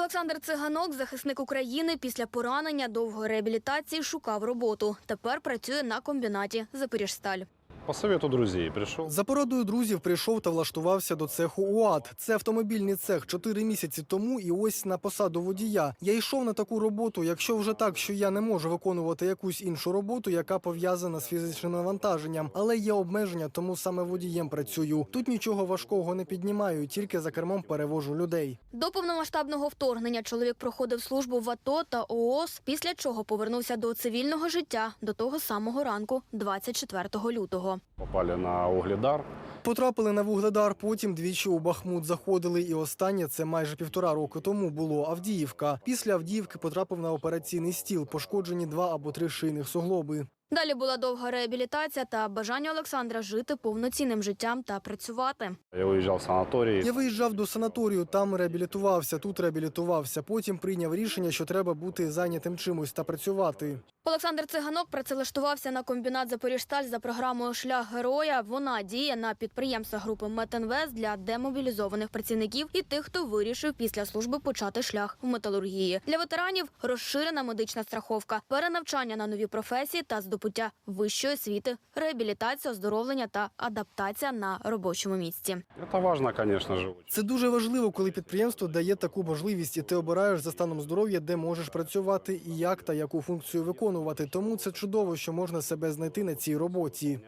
Олександр Циганок, захисник України, після поранення довгої реабілітації шукав роботу. Тепер працює на комбінаті Запоріжсталь. По совету друзей пришел. За порадою друзів прийшов та влаштувався до цеху УАД. Це автомобільний цех чотири місяці тому, і ось на посаду водія. Я йшов на таку роботу. Якщо вже так, що я не можу виконувати якусь іншу роботу, яка пов'язана з фізичним навантаженням, але є обмеження, тому саме водієм працюю. Тут нічого важкого не піднімаю, тільки за кермом перевожу людей. До повномасштабного вторгнення чоловік проходив службу в АТО та ООС, після чого повернувся до цивільного життя до того самого ранку, 24 лютого. Попали на Угледар. Потрапили на вугледар, потім двічі у Бахмут заходили, і останнє це майже півтора року тому було Авдіївка. Після Авдіївки потрапив на операційний стіл, пошкоджені два або три шийних суглоби. Далі була довга реабілітація та бажання Олександра жити повноцінним життям та працювати. Я уезжал в санаторий. Я виїжджав до санаторію, там реабілітувався, тут реабілітувався. Потім прийняв рішення, що треба бути зайнятим чимось та працювати. Олександр Циганок працевлаштувався на комбінат Запоріжсталь за програмою Шлях героя. Вона діє на підприємствах групи Метинвест для демобілізованих працівників і тих, хто вирішив після служби почати шлях в металургії. Для ветеранів розширена медична страховка, перенавчання на нові професії та здобуття вищої освіти, реабілітація, оздоровлення та адаптація на робочому місці. Это важно, конечно Це дуже важливо, коли підприємство дає таку можливість, і ти обираєш за станом здоров'я, де можеш працювати і як та яку функцію виконувати. Тому це чудово, що можна себе знайти на цій роботі.